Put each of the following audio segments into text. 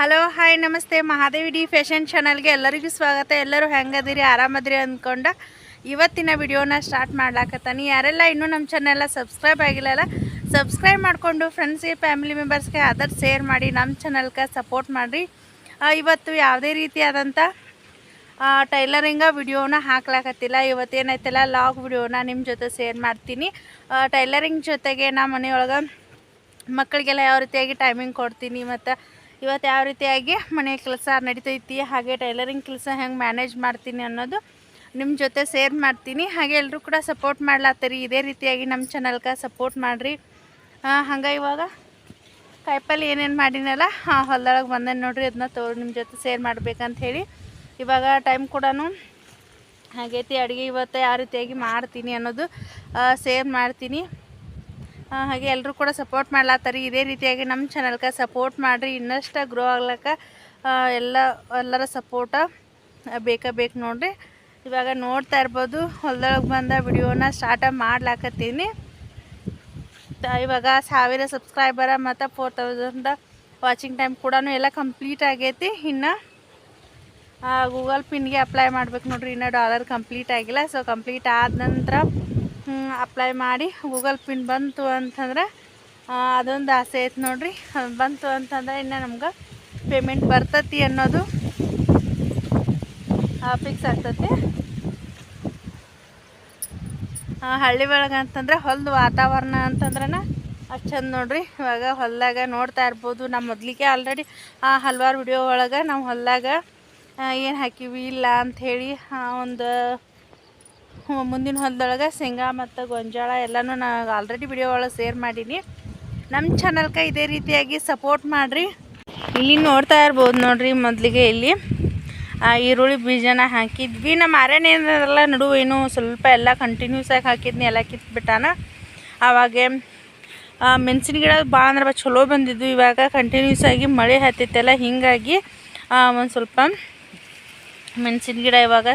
Hello hi ನಮಸ್ತೆ. Mahadevi D fashion ಚಾನಲ್ಗೆ ಎಲ್ಲರಿಗೂ ಸ್ವಾಗತ. ಎಲ್ಲರೂ ಹೆಂಗದಿರಿ? ಆರಾಮದಿರಿ ಅಂದ್ಕೊಂಡ ಇವತ್ತಿನ ವಿಡಿಯೋನ ಸ್ಟಾರ್ಟ್ ಮಾಡ್ಲಾಕತ್ತಾನೆ. ಯಾರೆಲ್ಲ ಇನ್ನೂ ನಮ್ಮ ಚಾನೆಲ್ಲ ಸಬ್ಸ್ಕ್ರೈಬ್ ಆಗಿಲ್ಲಲ್ಲ ಸಬ್ಸ್ಕ್ರೈಬ್ ಮಾಡಿಕೊಂಡು ಫ್ರೆಂಡ್ಸ್ಗೆ ಫ್ಯಾಮಿಲಿ ಮೆಂಬರ್ಸ್ಗೆ ಅದರ್ ಶೇರ್ ಮಾಡಿ ನಮ್ಮ ಚಾನಲ್ಗೆ ಸಪೋರ್ಟ್ ಮಾಡಿರಿ. ಇವತ್ತು ಯಾವುದೇ ರೀತಿಯಾದಂಥ ಟೈಲರಿಂಗ ವಿಡಿಯೋನ ಹಾಕ್ಲಾಕತ್ತಿಲ್ಲ. ಇವತ್ತೇನೈತಲ್ಲ ಲಾಗ್ ವಿಡಿಯೋನ ನಿಮ್ಮ ಜೊತೆ ಶೇರ್ ಮಾಡ್ತೀನಿ. ಟೈಲರಿಂಗ್ ಜೊತೆಗೆ ನಾ ಮನೆಯೊಳಗೆ ಮಕ್ಕಳಿಗೆಲ್ಲ ಯಾವ ರೀತಿಯಾಗಿ ಟೈಮಿಂಗ್ ಕೊಡ್ತೀನಿ ಮತ್ತು ಇವತ್ತು ಯಾವ ರೀತಿಯಾಗಿ ಮನೆ ಕೆಲಸ ನಡೀತೈತಿ, ಹಾಗೆ ಟೈಲರಿಂಗ್ ಕೆಲಸ ಹೆಂಗೆ ಮ್ಯಾನೇಜ್ ಮಾಡ್ತೀನಿ ಅನ್ನೋದು ನಿಮ್ಮ ಜೊತೆ ಶೇರ್ ಮಾಡ್ತೀನಿ. ಹಾಗೆ ಎಲ್ಲರೂ ಕೂಡ ಸಪೋರ್ಟ್ ಮಾಡ್ಲಾತ್ತೀರಿ ಇದೇ ರೀತಿಯಾಗಿ ನಮ್ಮ ಚಾನಲ್ಗೆ ಸಪೋರ್ಟ್ ಮಾಡಿರಿ. ಹಂಗೆ ಇವಾಗ ಕಾಯಿಪಲ್ಲೆ ಏನೇನು ಮಾಡಿನಲ್ಲ ಹೊಲ್ದೊಳಗೆ ಬಂದೇನು ನೋಡಿರಿ ಅದನ್ನ ತೋರಿ ನಿಮ್ಮ ಜೊತೆ ಶೇರ್ ಮಾಡ್ಬೇಕಂತ ಹೇಳಿ. ಇವಾಗ ಟೈಮ್ ಕೂಡ ಹಾಗೈತಿ, ಅಡುಗೆ ಇವತ್ತು ಯಾವ ರೀತಿಯಾಗಿ ಮಾಡ್ತೀನಿ ಅನ್ನೋದು ಸೇರ್ ಮಾಡ್ತೀನಿ. ಹಾಗೆ ಎಲ್ಲರೂ ಕೂಡ ಸಪೋರ್ಟ್ ಮಾಡ್ಲಾತ್ತಾರಿ. ಇದೇ ರೀತಿಯಾಗಿ ನಮ್ಮ ಚಾನಲ್ಗೆ ಸಪೋರ್ಟ್ ಮಾಡಿರಿ. ಇನ್ನಷ್ಟು ಗ್ರೋ ಆಗ್ಲಕ್ಕ ಎಲ್ಲ, ಎಲ್ಲರ ಸಪೋರ್ಟ ಬೇಕಾ ಬೇಕು ನೋಡಿರಿ. ಇವಾಗ ನೋಡ್ತಾ ಇರ್ಬೋದು, ಹೊಲ್ದೊಳಗೆ ಬಂದ ವಿಡಿಯೋನ ಸ್ಟಾರ್ಟ ಮಾಡ್ಲಾಕತ್ತೀನಿ. ಇವಾಗ ಸಾವಿರ ಸಬ್ಸ್ಕ್ರೈಬರ ಮತ್ತು ಫೋರ್ ತೌಸಂಡ್ ವಾಚಿಂಗ್ ಟೈಮ್ ಕೂಡ ಎಲ್ಲ ಕಂಪ್ಲೀಟ್ ಆಗೈತಿ. ಇನ್ನು ಗೂಗಲ್ ಪಿನ್ಗೆ ಅಪ್ಲೈ ಮಾಡ್ಬೇಕು ನೋಡ್ರಿ. ಇನ್ನೂ ಡಾಲರ್ ಕಂಪ್ಲೀಟ್ ಆಗಿಲ್ಲ. ಸೊ ಕಂಪ್ಲೀಟ್ ಆದ ನಂತರ ಅಪ್ಲೈ ಮಾಡಿ ಗೂಗಲ್ ಪಿನ್ ಬಂತು ಅಂತಂದ್ರೆ ಅದೊಂದು ಆಸೆ ಐತೆ ನೋಡ್ರಿ. ಬಂತು ಅಂತಂದ್ರೆ ಇನ್ನು ನಮ್ಗೆ ಪೇಮೆಂಟ್ ಬರ್ತತಿ ಅನ್ನೋದು ಫಿಕ್ಸ್ ಆಗ್ತತಿ. ಆ, ಹಳ್ಳಿ ಒಳಗೆ ಅಂತಂದ್ರೆ ಹೊಲದ ವಾತಾವರಣ ಅಂತಂದ್ರೆ ಅಷ್ಟು ಚಂದ ನೋಡ್ರಿ. ಇವಾಗ ಹೊಲ್ದಾಗ ನೋಡ್ತಾ ಇರ್ಬೋದು. ನಮ್ಮ ಮೊದಲಿಗೆ ಆಲ್ರೆಡಿ ಹಲ್ವಾರು ವಿಡಿಯೋ ಒಳಗೆ ನಾವು ಹೊಲ್ದಾಗ ಏನು ಹಾಕಿವಿ ಇಲ್ಲ ಅಂಥೇಳಿ ಒಂದು ಮುಂದಿನ ಹೊಲದೊಳಗೆ ಶೇಂಗಾ ಮತ್ತು ಗೊಂಜಾಳ ಎಲ್ಲನೂ ನಾನು ಆಲ್ರೆಡಿ ವಿಡಿಯೋ ಒಳಗೆ ಶೇರ್ ಮಾಡೀನಿ. ನಮ್ಮ ಚಾನಲ್ಗೆ ಇದೇ ರೀತಿಯಾಗಿ ಸಪೋರ್ಟ್ ಮಾಡಿರಿ. ಇಲ್ಲಿ ನೋಡ್ತಾ ಇರ್ಬೋದು ನೋಡಿರಿ ಮೊದಲಿಗೆ ಇಲ್ಲಿ. ಈರುಳ್ಳಿ ಬೀಜನ ಹಾಕಿದ್ವಿ. ನಮ್ಮ ಅರಣ್ಯದಲ್ಲ ನಡುವೆ ಏನು ಸ್ವಲ್ಪ ಎಲ್ಲ ಕಂಟಿನ್ಯೂಸ್ ಆಗಿ ಹಾಕಿದ್ನಿ, ಎಲ್ಲ ಕಿತ್ಬಿಟ್ಟಾನ. ಆವಾಗೆ ಮೆಣಸಿನ ಗಿಡ ಭಾಳ ಅಂದ್ರೆ ಚಲೋ ಬಂದಿದ್ದು ಇವಾಗ ಕಂಟಿನ್ಯೂಸ್ ಆಗಿ ಮಳೆ ಹತ್ತಿತ್ತಲ್ಲ ಹೀಗಾಗಿ ಒಂದು ಸ್ವಲ್ಪ ಮೆಣಸಿನ ಗಿಡ ಇವಾಗ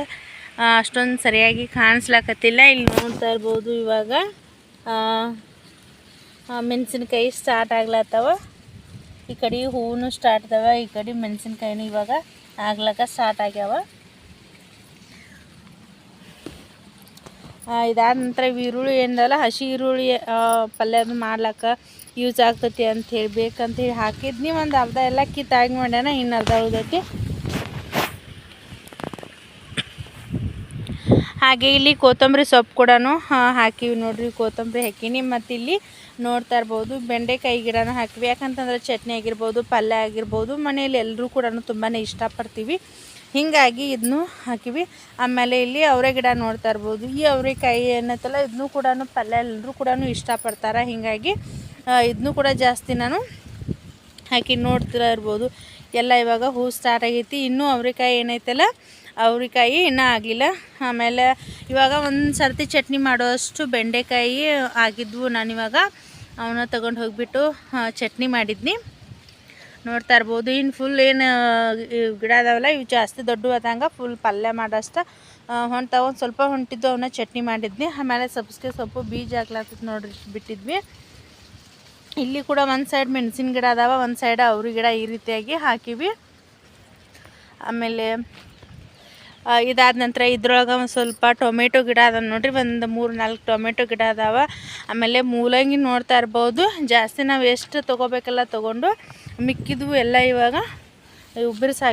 ಅಷ್ಟೊಂದು ಸರಿಯಾಗಿ ಕಾಣಿಸ್ಲಾಕತ್ತಿಲ್ಲ. ಇಲ್ಲಿ ನೋಡ್ತಾ ಇರ್ಬೋದು ಇವಾಗ ಮೆಣಸಿನ್ಕಾಯಿ ಸ್ಟಾರ್ಟ್ ಆಗ್ಲತ್ತವ ಈ ಕಡೆ ಹೂವು ಸ್ಟಾರ್ಟ್ ಅದಾವ, ಈ ಕಡೆ ಮೆಣಸಿನ್ಕಾಯಿನೂ ಇವಾಗ ಆಗ್ಲಕ್ಕ ಸ್ಟಾರ್ಟ್ ಆಗ್ಯಾವ. ಇದಾದ ನಂತರ ಈರುಳ್ಳಿ ಏನದಲ್ಲ, ಹಸಿ ಈರುಳ್ಳಿ ಪಲ್ಯದ ಮಾಡ್ಲಕ್ಕ ಯೂಸ್ ಆಗ್ತೈತಿ ಅಂತ ಹೇಳಿ ಬೇಕಂತ ಹೇಳಿ ಹಾಕಿದ್ನಿ ಒಂದು ಅರ್ಧ ಎಲ್ಲ ಕಿತ್ತಾಗಿ ಮಾಡ್ಯಾನ ಇನ್ನು ಅರ್ಧ ಉಳ್ದೈತಿ. ಹಾಗೆ ಇಲ್ಲಿ ಕೊತ್ತಂಬರಿ ಸೊಪ್ಪು ಕೂಡ ಹಾಕಿವಿ ನೋಡ್ರಿ ಕೊತ್ತಂಬರಿ ಹಾಕೀನಿ. ಮತ್ತು ಇಲ್ಲಿ ನೋಡ್ತಾ ಇರ್ಬೋದು ಬೆಂಡೆಕಾಯಿ ಗಿಡನ ಹಾಕಿವಿ. ಯಾಕಂತಂದ್ರೆ ಚಟ್ನಿ ಆಗಿರ್ಬೋದು, ಪಲ್ಯ ಆಗಿರ್ಬೋದು, ಮನೆಯಲ್ಲಿ ಎಲ್ಲರೂ ಕೂಡ ತುಂಬಾ ಇಷ್ಟಪಡ್ತೀವಿ. ಹೀಗಾಗಿ ಇದನ್ನು ಹಾಕಿವಿ. ಆಮೇಲೆ ಇಲ್ಲಿ ಅವರೆ ಗಿಡ ನೋಡ್ತಾ ಇರ್ಬೋದು. ಈ ಅವರೆಕಾಯಿ ಏನತ್ತಲ್ಲ ಇದನ್ನು ಕೂಡ ಪಲ್ಯ ಎಲ್ಲರೂ ಕೂಡ ಇಷ್ಟಪಡ್ತಾರೆ. ಹೀಗಾಗಿ ಇದನ್ನು ಕೂಡ ಜಾಸ್ತಿ ನಾನು ಹಾಕಿ ನೋಡ್ತಾ ಇರ್ಬೋದು. ಎಲ್ಲ ಇವಾಗ ಹೂ ಸ್ಟಾರ್ಟ್ ಆಗೈತಿ. ಇನ್ನೂ ಅವರೆಕಾಯಿ ಏನೈತಲ್ಲ ಅವ್ರೆಕಾಯಿ ಇನ್ನೂ ಆಗಿಲ್ಲ. ಆಮೇಲೆ ಇವಾಗ ಒಂದು ಸರ್ತಿ ಚಟ್ನಿ ಮಾಡೋಷ್ಟು ಬೆಂಡೆಕಾಯಿ ಆಗಿದ್ವು ನಾನಿವಾಗ ಅವನ್ನ ತಗೊಂಡು ಹೋಗಿಬಿಟ್ಟು ಚಟ್ನಿ ಮಾಡಿದ್ನಿ. ನೋಡ್ತಾ ಇರ್ಬೋದು. ಇನ್ನು ಫುಲ್ ಏನು ಗಿಡ ಅದಾವಲ್ಲ, ಇವು ಜಾಸ್ತಿ ದೊಡ್ಡ ಫುಲ್ ಪಲ್ಯ ಮಾಡೋಷ್ಟು ಹೊಂಟ, ಒಂದು ಸ್ವಲ್ಪ ಹೊಂಟಿದ್ದು ಅವನ್ನ ಚಟ್ನಿ ಮಾಡಿದ್ನಿ. ಆಮೇಲೆ ಸಬ್ಸ್ಕೆ ಸೊಪ್ಪು, ಬೀಜ ಹಾಕ್ಲಾಕ್ತಿ ನೋಡ್ರಿ, ಬಿಟ್ಟಿದ್ವಿ. ಇಲ್ಲಿ ಕೂಡ ಒಂದು ಸೈಡ್ ಮೆಣಸಿನ ಗಿಡ ಅದಾವ, ಒಂದು ಸೈಡ್ ಅವ್ರಿ ಗಿಡ ಈ ರೀತಿಯಾಗಿ ಹಾಕಿವಿ. ಆಮೇಲೆ ಇದಾದ ನಂತರ ಇದ್ರೊಳಗೆ ಒಂದು ಸ್ವಲ್ಪ ಟೊಮೆಟೊ ಗಿಡ ಅದ ನೋಡ್ರಿ, ಒಂದು ಮೂರು ನಾಲ್ಕು ಟೊಮೆಟೊ ಗಿಡ ಅದಾವ. ಆಮೇಲೆ ಮೂಲಂಗಿ ನೋಡ್ತಾ ಇರ್ಬೋದು. ಜಾಸ್ತಿ ನಾವು ಎಷ್ಟು ತೊಗೋಬೇಕೆಲ್ಲ ತೊಗೊಂಡು ಮಿಕ್ಕಿದ್ವು ಎಲ್ಲ ಇವಾಗ. ಉಬ್ಬಿರಿಸಿ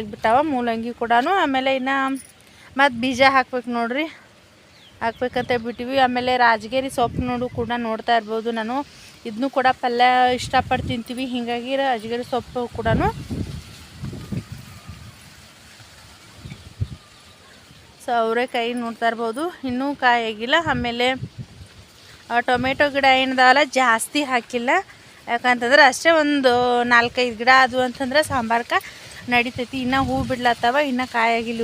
ಮೂಲಂಗಿ ಕೂಡ ಆಮೇಲೆ ಇನ್ನು ಮತ್ತು ಬೀಜ ಹಾಕ್ಬೇಕು ನೋಡ್ರಿ. ಹಾಕ್ಬೇಕಂತ ಬಿಟ್ಟಿವಿ. ಆಮೇಲೆ ರಾಜಗಿರಿ ಸೊಪ್ಪು ನೋಡು ಕೂಡ ನೋಡ್ತಾ ಇರ್ಬೋದು ನಾನು. ಇದನ್ನು ಕೂಡ ಪಲ್ಯ ಇಷ್ಟಪಟ್ಟು ತಿಂತೀವಿ. ಹೀಗಾಗಿ ರಾಜಗಿರಿ ಸೊಪ್ಪು ಕೂಡ ಸೊ ಅವರೇಕಾಯಿ ನೋಡ್ತಾ ಇರ್ಬೋದು. ಇನ್ನೂ ಕಾಯಿ ಆಗಿಲ್ಲ ಆಮೇಲೆ ಟೊಮೆಟೊ ಗಿಡ ಏನಿದಾವಲ್ಲ ಜಾಸ್ತಿ ಹಾಕಿಲ್ಲ. ಯಾಕಂತಂದ್ರೆ ಅಷ್ಟೇ ಒಂದು ನಾಲ್ಕೈದು ಗಿಡ ಅದು ಅಂತಂದ್ರೆ ಸಾಂಬಾರ್ಕ ನಡಿತೈತಿ. ಇನ್ನೂ ಹೂ ಬಿಡ್ಲತ್ತವ ಇನ್ನೂ ಕಾಯಾಗಿಲ್ಲ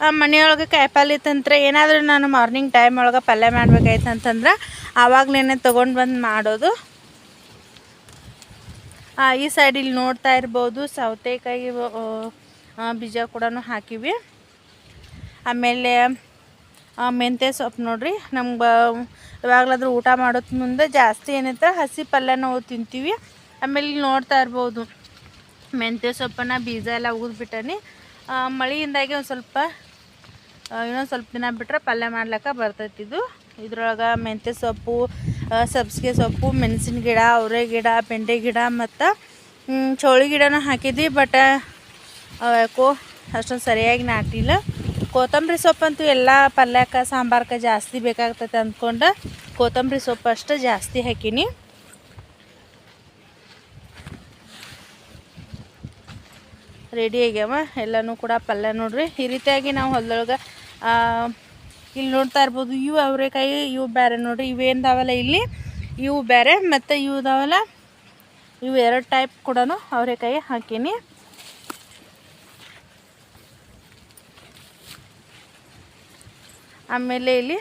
ಆ, ಮನೆಯೊಳಗೆ ಕಾಯಿಪಲ್ಲೆ ತಂತ್ರ ಏನಾದರೂ ನಾನು ಮಾರ್ನಿಂಗ್ ಟೈಮ್ ಒಳಗೆ ಪಲ್ಯ ಮಾಡ್ಬೇಕಾಯ್ತು ಅಂತಂದ್ರೆ ಆವಾಗಲೇ ತೊಗೊಂಡು ಬಂದು ಮಾಡೋದು. ಈ ಸೈಡ್ ಇಲ್ಲಿ ನೋಡ್ತಾ ಇರ್ಬೋದು. ಸೌತೆಕಾಯಿ ಬೀಜ ಕೂಡ ಹಾಕಿವಿ. ಆಮೇಲೆ ಮೆಂತ್ಯ ಸೊಪ್ಪು ನೋಡಿರಿ. ನಮ್ಗೆ ಯಾವಾಗಲಾದ್ರೂ ಊಟ ಮಾಡೋದ್ ಮುಂದೆ ಜಾಸ್ತಿ ಏನೈತೆ ಹಸಿ ಪಲ್ಯ ನಾವು ತಿಂತೀವಿ. ಆಮೇಲೆ ಇಲ್ಲಿ ನೋಡ್ತಾ ಇರ್ಬೋದು. ಮೆಂತ್ಯ ಸೊಪ್ಪನ್ನ ಬೀಜ ಎಲ್ಲ ಉಗಿದ್ಬಿಟ್ಟನಿ ಮಳೆಯಿಂದಾಗಿ ಒಂದು ಸ್ವಲ್ಪ ಇನ್ನೊಂದು ಸ್ವಲ್ಪ ದಿನ ಬಿಟ್ರೆ ಪಲ್ಯ ಮಾಡ್ಲಿಕ್ಕೆ ಬರ್ತೈತಿ ಇದು. ಇದ್ರೊಳಗೆ ಮೆಂತ್ಯ ಸೊಪ್ಪು ಸಬ್ಸಿಗೆ ಸೊಪ್ಪು, ಮೆಣಸಿನ ಗಿಡ, ಅವರೆ ಗಿಡ, ಬೆಂಡೆ ಗಿಡ ಮತ್ತು ಚೌಳಿ ಗಿಡನ ಹಾಕಿದ್ವಿ ಬಟ್ ಯಾಕೋ ಅಷ್ಟೊಂದು ಸರಿಯಾಗಿ ನಾಟಿಲ್ಲ. ಕೊತ್ತಂಬರಿ ಸೊಪ್ಪಂತೂ ಎಲ್ಲ ಪಲ್ಯಕ್ಕೆ, ಸಾಂಬಾರ್ಕ್ಕೆ ಜಾಸ್ತಿ ಬೇಕಾಗ್ತೈತೆ ಅಂದ್ಕೊಂಡು ಕೊತ್ತಂಬರಿ ಸೊಪ್ಪು ಅಷ್ಟು ಜಾಸ್ತಿ ಹಾಕೀನಿ. ರೆಡಿ ಆಗ್ಯಾವ, ಎಲ್ಲನೂ ಕೂಡ ಪಲ್ಯ ನೋಡ್ರಿ. ಈ ರೀತಿಯಾಗಿ ನಾವು ಹೊಲದೊಳಗೆ ಇಲ್ಲಿ ನೋಡ್ತಾ ಇರ್ಬೋದು, ಇವು ಅವರೆಕಾಯಿ ಇವು ಬೇರೆ ನೋಡ್ರಿ ಇವೇನ್ದಾವಲ್ಲ ಇಲ್ಲಿ? ಇವು ಬೇರೆ ಮತ್ತು ಇವು ಇದಾವಲ್ಲ ಇವು ಎರಡು ಟೈಪ್ ಕೂಡ ಅವರೆಕಾಯಿ ಹಾಕೀನಿ. ಆಮೇಲೆ ಇಲ್ಲಿ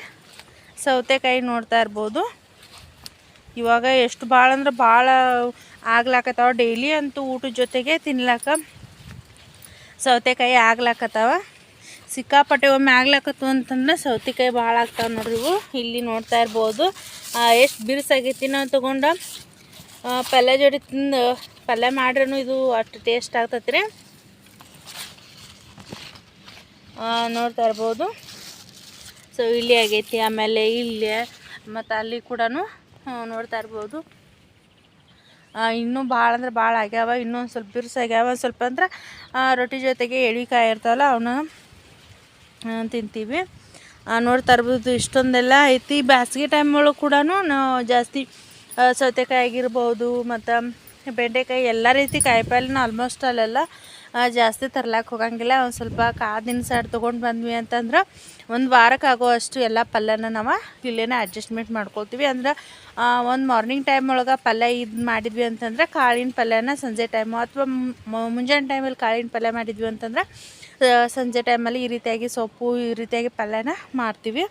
ಸೌತೆಕಾಯಿ ನೋಡ್ತಾ ಇರ್ಬೋದು. ಇವಾಗ ಎಷ್ಟು ಭಾಳ ಅಂದ್ರೆ ಭಾಳ ಆಗ್ಲಾಕತ್ತಾವ. ಡೈಲಿ ಅಂತೂ ಊಟದ ಜೊತೆಗೆ ತಿನ್ಲಾಕ ಸೌತೆಕಾಯಿ ಆಗ್ಲಾಕತ್ತಾವ. ಸಿಕ್ಕಾಪಟ್ಟೆ ಒಮ್ಮೆ ಆಗ್ಲಾಕತ್ತು ಅಂತಂದ್ರೆ ಸೌತೆಕಾಯಿ ಭಾಳ ಆಗ್ತಾವೆ ನೋಡ್ರಿ ಇವು. ಇಲ್ಲಿ ನೋಡ್ತಾ ಇರ್ಬೋದು. ಎಷ್ಟು ಬಿರುಸಾಗೈತಿ ನಾವು ತೊಗೊಂಡು? ಪಲ್ಯ ಜೋಡಿ ತಿಂದು ಪಲ್ಯ ಮಾಡ್ರೂ ಇದು ಅಷ್ಟು ಟೇಸ್ಟ್ ಆಗ್ತೈತೆ ರೀ ನೋಡ್ತಾ ಇರ್ಬೋದು. ಸೊ ಇಲ್ಲಿ ಆಗೈತಿ, ಆಮೇಲೆ ಇಲ್ಲಿ, ಮತ್ತು ಅಲ್ಲಿ ಕೂಡ ನೋಡ್ತಾ ಇರ್ಬೋದು. ಇನ್ನೂ ಭಾಳ ಅಂದ್ರೆ ಭಾಳ ಆಗ್ಯಾವ ಇನ್ನೂ ಒಂದು ಸ್ವಲ್ಪ ಬಿರುಸಾಗ್ಯಾವ ಒಂದು ಸ್ವಲ್ಪ ಅಂದ್ರೆ ರೊಟ್ಟಿ ಜೊತೆಗೆ ಎಳಿಕಾಯಿ ಇರ್ತಾವಲ್ಲ ಅವನ್ನ ತಿಂತೀವಿ. ನೋಡ್ತಾ ಇರ್ಬೋದು ಇಷ್ಟೊಂದೆಲ್ಲ ಐತಿ. ಬ್ಯಾಸ್ಗೆ ಟೈಮ್ ಒಳಗೆ ಕೂಡ ನಾವು ಜಾಸ್ತಿ ಸೌತೆಕಾಯಿ ಆಗಿರ್ಬೋದು ಮತ್ತು ಬೆಂಡೆಕಾಯಿ ಎಲ್ಲ ರೀತಿ ಕಾಯಿಪಲ್ಯನ ಆಲ್ಮೋಸ್ಟ್ ಅಲ್ಲೆಲ್ಲ ಜಾಸ್ತಿ ತರ್ಲಾಕ್ ಹೋಗಂಗಿಲ್ಲ. ಒಂದು ಸ್ವಲ್ಪ ಕಾದಿನ ಸೈಡ್ ತೊಗೊಂಡು ಬಂದ್ವಿ ಅಂತಂದ್ರೆ ಒಂದು ವಾರಕ್ಕೆ ಆಗೋ ಅಷ್ಟು ಎಲ್ಲ ಪಲ್ಯನ ನಾವು ಇಲ್ಲೇನೆ ಅಡ್ಜಸ್ಟ್ಮೆಂಟ್ ಮಾಡ್ಕೊಳ್ತೀವಿ. ಅಂದ್ರೆ ಒಂದು ಮಾರ್ನಿಂಗ್ ಟೈಮ್ ಒಳಗೆ ಪಲ್ಯ ಇದು ಮಾಡಿದ್ವಿ ಅಂತಂದ್ರೆ ಕಾಳಿನ ಪಲ್ಯನ ಸಂಜೆ ಟೈಮು ಅಥವಾ ಮುಂಜಾನೆ ಟೈಮಲ್ಲಿ ಕಾಳಿನ ಪಲ್ಯ ಮಾಡಿದ್ವಿ ಅಂತಂದ್ರೆ ಸಂಜೆ ಟೈಮಲ್ಲಿ ಈ ರೀತಿಯಾಗಿ ಸೊಪ್ಪು ಈ ರೀತಿಯಾಗಿ ಪಲ್ಯನ ಮಾಡ್ತೀವಿ.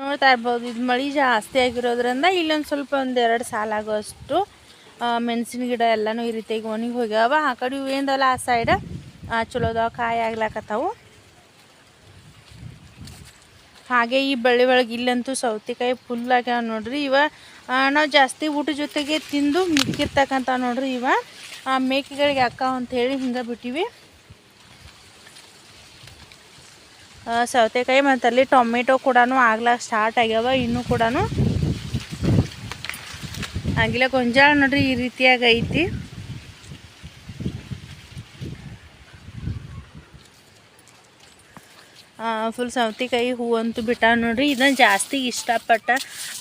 ನೋಡ್ತಾ ಇರ್ಬೋದು, ಇದು ಮಳೆ ಜಾಸ್ತಿ ಆಗಿರೋದ್ರಿಂದ ಇಲ್ಲೊಂದು ಸ್ವಲ್ಪ ಒಂದು ಎರಡು ಸಾಲ ಆಗೋಷ್ಟು ಮೆಣಸಿನ ಗಿಡ ಎಲ್ಲನೂ ಈ ರೀತಿಯಾಗಿ ಒಣಗಿ ಹೋಗ್ಯಾವ. ಆ ಕಡೆ ಇವು ಆ ಸೈಡ್ ಅದಾವ ಕಾಯಿ ಆಗ್ಲಾಕತ್ತಾವು. ಹಾಗೆ ಈ ಬಳ್ಳಿ ಒಳಗೆ ಇಲ್ಲಂತೂ ಸೌತೆಕಾಯಿ ಫುಲ್ ಆಗ್ಯಾವ ನೋಡ್ರಿ ಇವ. ನಾವು ಜಾಸ್ತಿ ಊಟ ಜೊತೆಗೆ ತಿಂದು ಮಿಕ್ಕಿರ್ತಕ್ಕಂಥ ನೋಡ್ರಿ ಇವ. ಆ, ಮೇಕೆಗಳಿಗೆ ಅಂತ ಹೇಳಿ ಹಿಂಗೆ ಬಿಟ್ಟಿವಿ. ಸೌತೆಕಾಯಿ ಮತ್ತು ಅಲ್ಲಿ ಟೊಮೆಟೊ ಕೂಡ ಆಗ್ಲಾಕ ಸ್ಟಾರ್ಟ್ ಆಗ್ಯಾವ ಇನ್ನೂ ಕೂಡ ಆಗಿಲ್ಲ ಗೊಂಜಾಳ ನೋಡ್ರಿ ಈ ರೀತಿಯಾಗಿ ಐತಿ. ಫುಲ್ ಸೌತೆಕಾಯಿ ಹೂವಂತೂ ಬಿಟ್ಟ ನೋಡ್ರಿ. ಇದನ್ನು ಜಾಸ್ತಿ ಇಷ್ಟಪಟ್ಟ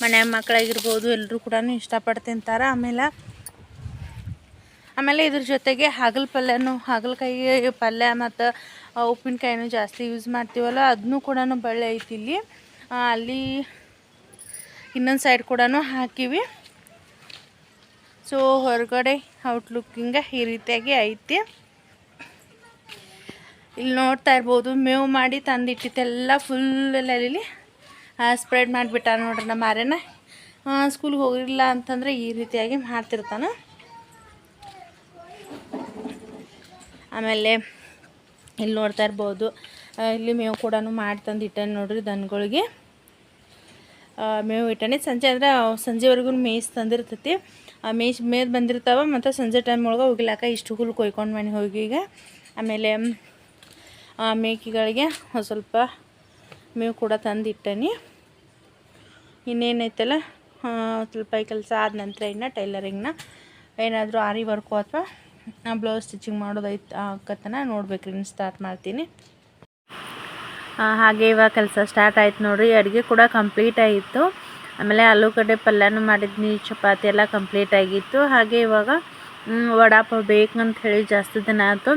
ಮನೆ ಮಕ್ಕಳಾಗಿರ್ಬೋದು ಎಲ್ಲರೂ ಕೂಡ ಇಷ್ಟಪಟ್ಟು ತಿಂತಾರೆ. ಆಮೇಲೆ ಆಮೇಲೆ ಇದ್ರ ಜೊತೆಗೆ ಹಾಗಲ ಪಲ್ಯನೂ, ಹಾಗಲಕಾಯಿ ಪಲ್ಯ ಮತ್ತು ಉಪ್ಪಿನಕಾಯಿನೂ ಜಾಸ್ತಿ ಯೂಸ್ ಮಾಡ್ತೀವಲ್ಲ ಅದನ್ನೂ ಕೂಡ ಬಳ್ಳಿ ಐತಿ ಇಲ್ಲಿ. ಅಲ್ಲಿ ಇನ್ನೊಂದು ಸೈಡ್ ಕೂಡ ಹಾಕಿವಿ. ಸೊ ಹೊರಗಡೆ ಔಟ್ಲುಕ್ಕಿಂಗ ಈ ರೀತಿಯಾಗಿ ಐತಿ. ಇಲ್ಲಿ ನೋಡ್ತಾ ಇರ್ಬೋದು, ಮೇವು ಮಾಡಿ ತಂದಿಟ್ಟಿತ್ತೆಲ್ಲ ಫುಲ್ ಎಲ್ಲ ಇಲ್ಲಿ ಸ್ಪ್ರೆಡ್ ಮಾಡಿಬಿಟ್ಟ ನೋಡ್ರಿ ನಮ್ಮ ಮಾರೇನ ಸ್ಕೂಲ್ಗೆ ಹೋಗಿಲ್ಲ ಅಂತಂದರೆ ಈ ರೀತಿಯಾಗಿ ಮಾಡ್ತಿರ್ತಾನೆ. ಆಮೇಲೆ ಇಲ್ಲಿ ನೋಡ್ತಾ ಇರ್ಬೋದು ಇಲ್ಲಿ ಮೇವು ಕೂಡ ಮಾಡಿ ತಂದಿಟ್ಟಾನೆ ನೋಡ್ರಿ ದನಗಳಿಗೆ. ಮೇವು ಇಟ್ಟಾನೆ. ಸಂಜೆ ಅಂದರೆ ಸಂಜೆವರೆಗೂ ಮೇಯ್ಸ್ ತಂದಿರ್ತೈತಿ. ಆ ಮೇದ್ ಬಂದಿರ್ತಾವೆ ಮತ್ತು ಸಂಜೆ ಟೈಮ್ ಒಳಗೆ ಹೋಗಿಲಾಕ ಇಷ್ಟು ಹುಲ್ಲು ಕೊಯ್ಕೊಂಡು ಮನೆ ಹೋಗಿ ಈಗ. ಆಮೇಲೆ ಮೇಕೆಗಳಿಗೆ ಸ್ವಲ್ಪ ಮೇವು ಕೂಡ ತಂದು ಇಟ್ಟೇನಿ ಇನ್ನೇನೈತಲ್ಲ ಸ್ವಲ್ಪ ಈ ಕೆಲಸ ಆದ ನಂತರ ಇನ್ನು ಟೈಲರಿಂಗ್ನ ಏನಾದರೂ ಆರಿ ವರ್ಕು ಅಥವಾ ಬ್ಲೌಸ್ ಸ್ಟಿಚಿಂಗ್ ಮಾಡೋದೈತೆ ಆಕತ್ತನ ನೋಡ್ಬೇಕ್ರಿ ಸ್ಟಾರ್ಟ್ ಮಾಡ್ತೀನಿ. ಹಾಗೆ ಇವಾಗ ಕೆಲಸ ಸ್ಟಾರ್ಟ್ ಆಯ್ತು ನೋಡ್ರಿ, ಅಡುಗೆ ಕೂಡ ಕಂಪ್ಲೀಟ್ ಆಗಿತ್ತು ಆಮೇಲೆ ಆಲೂಗಡ್ಡೆ ಪಲ್ಯನೂ ಮಾಡಿದ್ನಿ, ಚಪಾತಿ ಎಲ್ಲ ಕಂಪ್ಲೀಟ್ ಆಗಿತ್ತು. ಹಾಗೆ ಇವಾಗ ವಡಾಪ ವಡಾಪಾವ್ ಬೇಕಂತ ಹೇಳಿ ಜಾಸ್ತಿ ದಿನ ಆಯಿತು.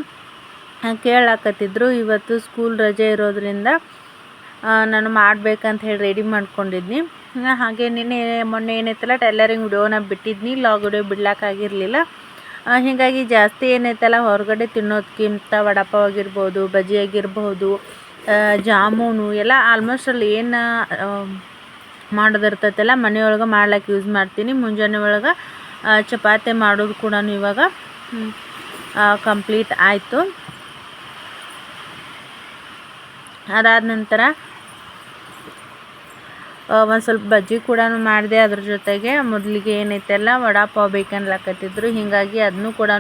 ಕೇಳಾಕತ್ತಿದ್ರು, ಇವತ್ತು ಸ್ಕೂಲ್ ರಜೆ ಇರೋದ್ರಿಂದ ನಾನು ಮಾಡಬೇಕಂತ ಹೇಳಿ ರೆಡಿ ಮಾಡ್ಕೊಂಡಿದ್ನಿ ಹಾಗೆ ನಿನ್ನೆ, ಮೊನ್ನೆ ಏನೈತಲ್ಲ ಟೈಲರಿಂಗ್ ವಿಡಿಯೋನ ಬಿಟ್ಟಿದ್ನಿ ಲಾಗ್ ವಿಡಿಯೋ ಬಿಡ್ಲಾಕಾಗಿರಲಿಲ್ಲ ಹೀಗಾಗಿ ಜಾಸ್ತಿ ಏನೈತಲ್ಲ, ಹೊರಗಡೆ ತಿನ್ನೋದಕ್ಕಿಂತ ವಡಾಪಾವ್ ಆಗಿರ್ಬೋದು, ಬಜ್ಜಿ ಆಗಿರ್ಬೋದು ಜಾಮೂನು, ಎಲ್ಲ ಆಲ್ಮೋಸ್ಟ್ ಅಲ್ಲಿ ಏನು ಮಾಡೋದಿರ್ತೈತಲ್ಲ, ಮನೆಯೊಳಗೆ ಮಾಡ್ಲಿಕ್ಕೆ ಯೂಸ್ ಮಾಡ್ತೀನಿ. ಮುಂಜಾನೆ ಒಳಗೆ ಚಪಾತಿ ಮಾಡೋದು ಕೂಡ ಇವಾಗ ಕಂಪ್ಲೀಟ್ ಆಯಿತು. ಅದಾದ ನಂತರ ಒಂದು ಸ್ವಲ್ಪ ಬಜ್ಜಿ ಕೂಡ ಮಾಡಿದೆ ಅದ್ರ ಜೊತೆಗೆ. ಮೊದಲಿಗೆ ಏನೈತೆಲ್ಲ ವಡಾಪಾವ್ ಬೇಕನ್ಲಕತ್ತಿದ್ರು ಹೀಗಾಗಿ ಅದನ್ನು ಕೂಡ